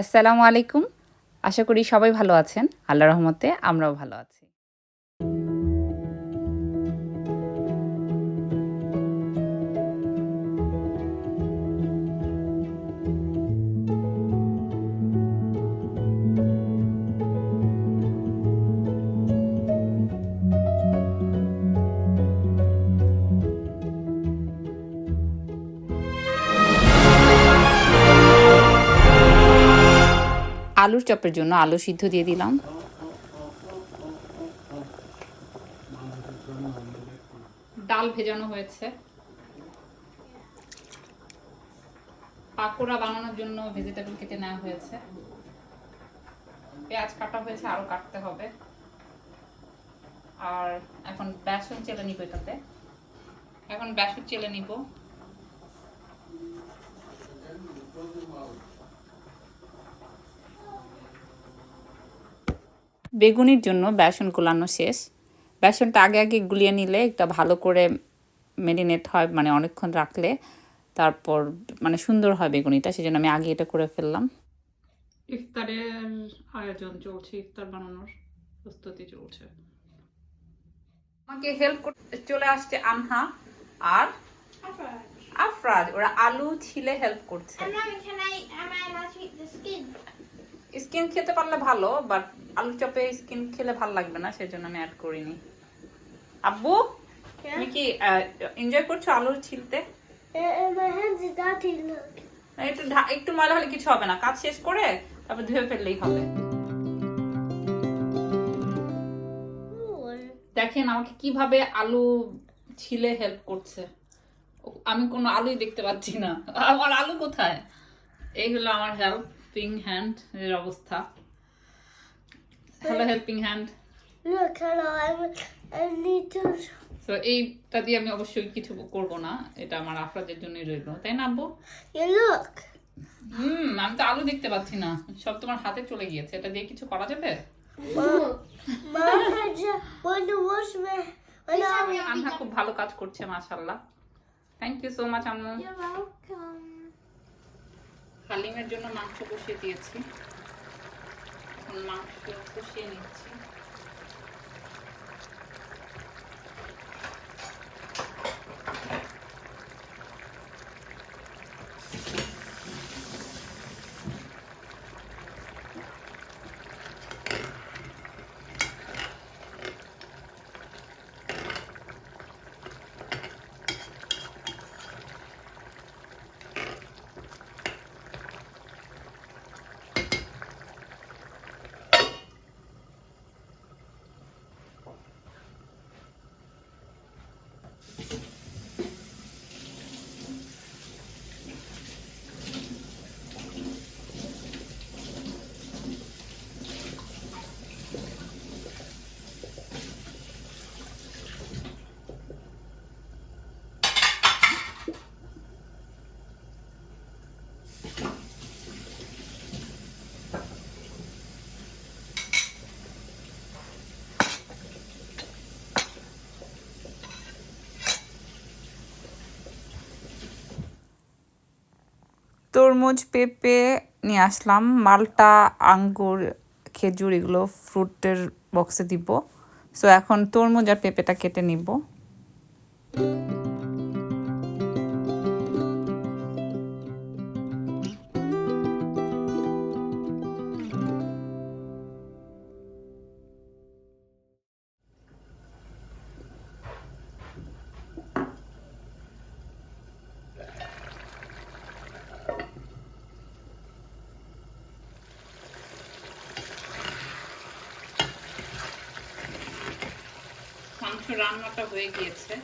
আসসালামু আলাইকুম। আশা করি সবাই ভালো আছেন। আল্লাহ রহমতে আমরাও ভালো আছি। আলুর চপের জন্য আলু সিদ্ধ দিয়ে দিলাম। ডাল ভেজানো হয়েছে। পাকোড়া বানানোর জন্য ভেজিটেবল কেটে নেওয়া হয়েছে। পেঁয়াজ কাটা হয়েছে, আরও কাটতে হবে। আর এখন বেসন চেলে নিব এটাতে। এখন বেসন চেলে নিব। বেগুনির জন্য বেসন গুলানো শেষ। বেসনটা আগে আগে গুলিয়ে নিলে একটা ভালো করে মেরিনেট হয় মানে অনেকক্ষণ রাখলে তারপর মানে সুন্দর হয় বেগুনিটা সেজন্য আমি আগে এটা করে ফেললাম। ইফতারের আয়োজন চলছে ইফতার বানানোর প্রস্তুতি চলছে। আমাকে হেল্প করতে চলে আসছে আনহা আর আফরাজ। ওরা আলু ছিলে হেল্প করছে। স্কিন খেতে পারলে ভালো বাট আলু চপে স্কিন খেলে ভালো লাগবে না সেজন্য আমি অ্যাড করিনি। আব্বু তুমি কি এনজয় করছ আলু ছিলতে. Look. একটু একটু ময়লা হলে কিছু হবে না কাজ শেষ করে তারপর ধুয়ে ফেললেই হবে। দেখেন আমাকে কীভাবে আলু ছিলে হেল্প করছে। আমি কোনো আলুই দেখতে পাচ্ছি না। আমার আলু কোথায়? এই হলো আমার হেল্পিং হ্যান্ড এর অবস্থা hello helping hand Look, hello. I, I need to. তো এইটা দিয়ে আমি অবশ্যই কিছু করব না এটা আমার আফরাদের জন্যই রইল তাই না আব্বু. হুম আমি তো আলু দেখতে পাচ্ছি না সব তোমার হাতে চলে গিয়েছে এটা দিয়ে কিছু করা যাবে আনহা খুব ভালো কাজ করছে মাশাল্লাহ থ্যাংক ইউ সো মাচ আম্মু You're welcome. হালিমের জন্য মাংস কষিয়ে দিয়েছি। এখন মাংস কষিয়ে নিচ্ছি। তরমুজ পেঁপে নিয়ে আসলাম। মালটা, আঙ্গুর, খেজুর এগুলো ফ্রুটের বক্সে দিব। সো এখন তরমুজ আর পেঁপেটা কেটে নিব। মাংস রান্নাটা হয়ে গিয়েছে।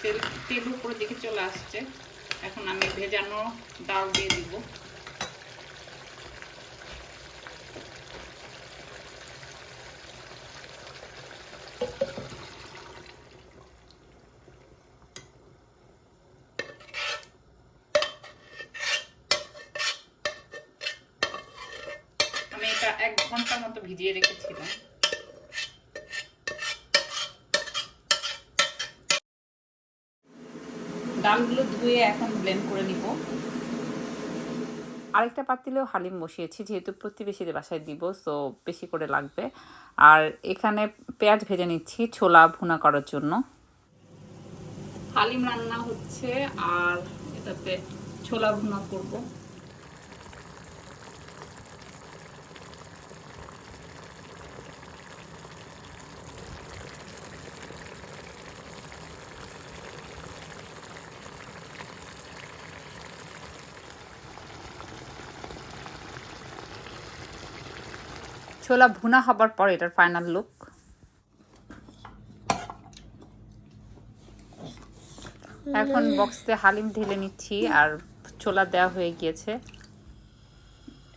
তেল তেল উপরে দিকে চলে আসছে। এখন আমি ভেজানো ডাল দিয়ে দিব। আমি এটা এক ঘণ্টার মতো ভিজিয়ে রেখেছিলাম। ডালগুলো ধুয়ে এখন ব্লেন্ড করে নিব। আরেকটা পাতিলেও হালিম বসিয়েছি যেহেতু প্রতিবেশীদের বাসায় দিব সো বেশি করে লাগবে। আর এখানে পেঁয়াজ ভেজে নিচ্ছি ছোলা ভুনা করার জন্য। হালিম রান্না হচ্ছে আর এটাতে ছোলা ভুনা করব। ছোলা ভুনা হবার পর এটার ফাইনাল লুক এখন বক্সে হালিম ঢেলে নিচ্ছি আর ছোলা দেওয়া হয়ে গিয়েছে।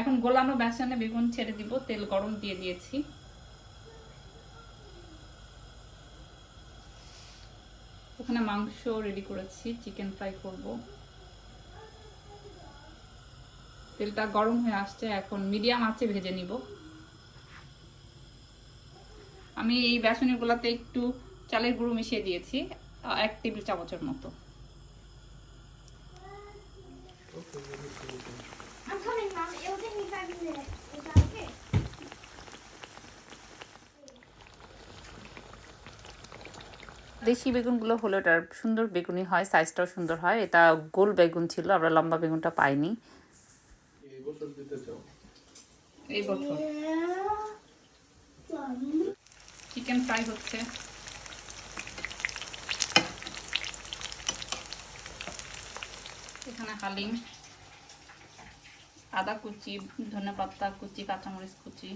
এখন গোলানো বেসনে বেগুন ছেড়ে দিব তেল গরম দিয়ে দিয়েছি। ওখানে মাংস রেডি করেছি চিকেন ফ্রাই করব। তেলটা গরম হয়ে আসছে এখন মিডিয়াম আঁচে ভেজে নিব। আমি এই বেসনের গুলাতে একটু চালের গুঁড়ো মিশিয়ে দিয়েছি এক টেবিল চামচের মতো? দেশি বেগুনগুলো হলো এটার সুন্দর বেগুনি হয় সাইজটাও সুন্দর হয়। এটা গোল বেগুন ছিল আমরা লম্বা বেগুনটা পাইনি। এই বছর দিতে চাও এই বছর Yeah. চিকেন ফ্রাই হচ্ছে। এখানে হালিম, আদা কুচি, ধনে পাতা কুচি, কাঁচামরিচ কুচি,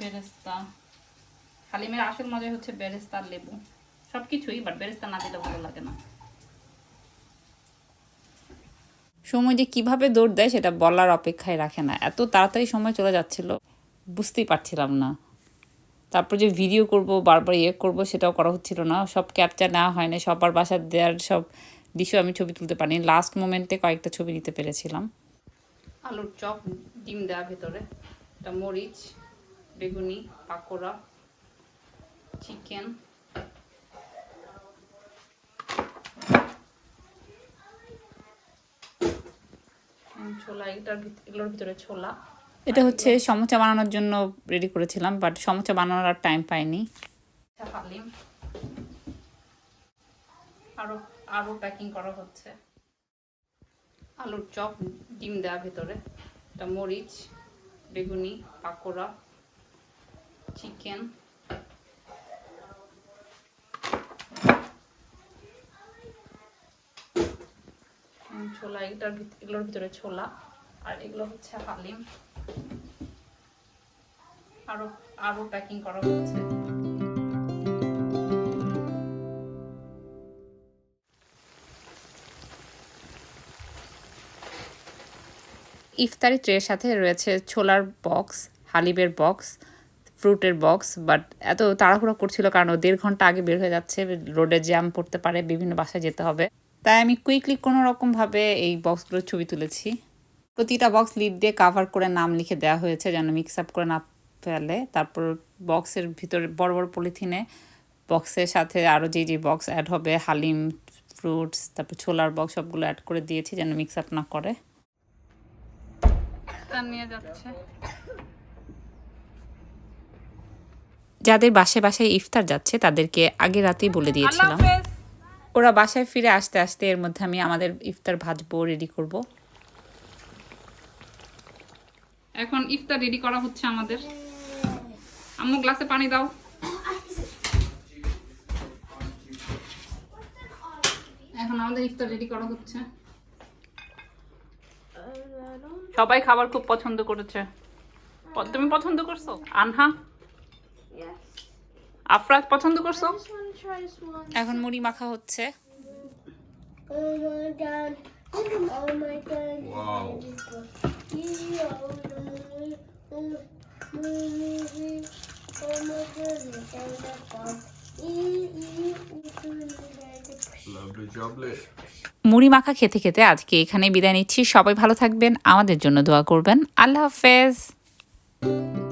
বেরেস্তা। হালিমের আসল মজা হচ্ছে বেরেস্তা লেবু। সব কিছুই বাট বেরেস্তা না দিলে ভালো লাগে না। সময় যে কীভাবে দৌড় দেয় সেটা বলার অপেক্ষায় রাখে না। এত তাড়াতাড়ি সময় চলে যাচ্ছিল, বুঝতেই পারছিলাম না। তারপর যে ভিডিও করব, বারবার ইয়ে করব, সেটাও করা হচ্ছিল না। সব ক্যাপচার নেওয়া হয় না সবার বাসার দেওয়ার সব দৃশ্য আমি ছবি তুলতে পারিনি। লাস্ট মোমেন্টে কয়েকটা ছবি নিতে পেরেছিলাম। আলুর চপ, ডিম দেওয়া ভেতরে। একটা মরিচ, বেগুনি, পাকোড়া চিকেন ছোলা, এটার এগুলোর ভিতরে ছোলা। এটা হচ্ছে সমোচা বানানোর জন্য রেডি করেছিলাম বাট সমোচা বানানোর আর টাইম পাইনি। আরও আরও প্যাকিং করা হচ্ছে। আলুর চপ, ডিম দেওয়া ভেতরে। এটা মরিচ, বেগুনি, পাকোড়া চিকেন ছোলা, এটার এগুলোর ভিতরে ছোলা। আর এগুলো হচ্ছে হালিম। প্যাকিং করা হচ্ছে। ইফতারি ট্রের সাথে রয়েছে ছোলার বক্স হালিবের বক্স, ফ্রুটের বক্স বাট এত তাড়াহুড়ো করছিল কারণ ও দেড় ঘণ্টা আগে বের হয়ে যাচ্ছে, রোডে জ্যাম পড়তে পারে, বিভিন্ন বাসায় যেতে হবে। তাই আমি কুইকলি কোনো রকমভাবে এই বক্সগুলোর ছবি তুলেছি। প্রতিটা বক্স লিড দিয়ে কাভার করে নাম লিখে দেওয়া হয়েছে, যেন মিক্স আপ করে না ফেলে তারপর বক্সের ভিতরে বড় বড় পলিথিনে বক্সের সাথে আরও যে যে বক্স অ্যাড হবে হালিম ফ্রুটস তারপর ছোলার বক্স সবগুলো অ্যাড করে দিয়েছি যেন মিক্স আপ না করে। নিয়ে যাচ্ছে। যাদের বাসায় বাসায় ইফতার যাচ্ছে তাদেরকে আগে রাতেই বলে দিয়েছিলাম। ওরা বাসায় ফিরে আসতে আসতে এর মধ্যে আমি আমাদের ইফতার ভাজবো রেডি করব। এখন ইফতার রেডি করা হচ্ছে আমাদের। আম্মু গ্লাসে পানি দাও এখন আমাদের ইফতার রেডি করা হচ্ছে সবাই খাবার খুব পছন্দ করেছে তুমি পছন্দ করছ আনহা আফরাজ পছন্দ করছ. এখন মুড়ি মাখা হচ্ছে my god. My god. Wow. মুড়ি মাখা খেতে খেতে আজকে এখানে বিদায় নিচ্ছি। সবাই ভালো থাকবেন। আমাদের জন্য দোয়া করবেন। আল্লাহ হাফেজ।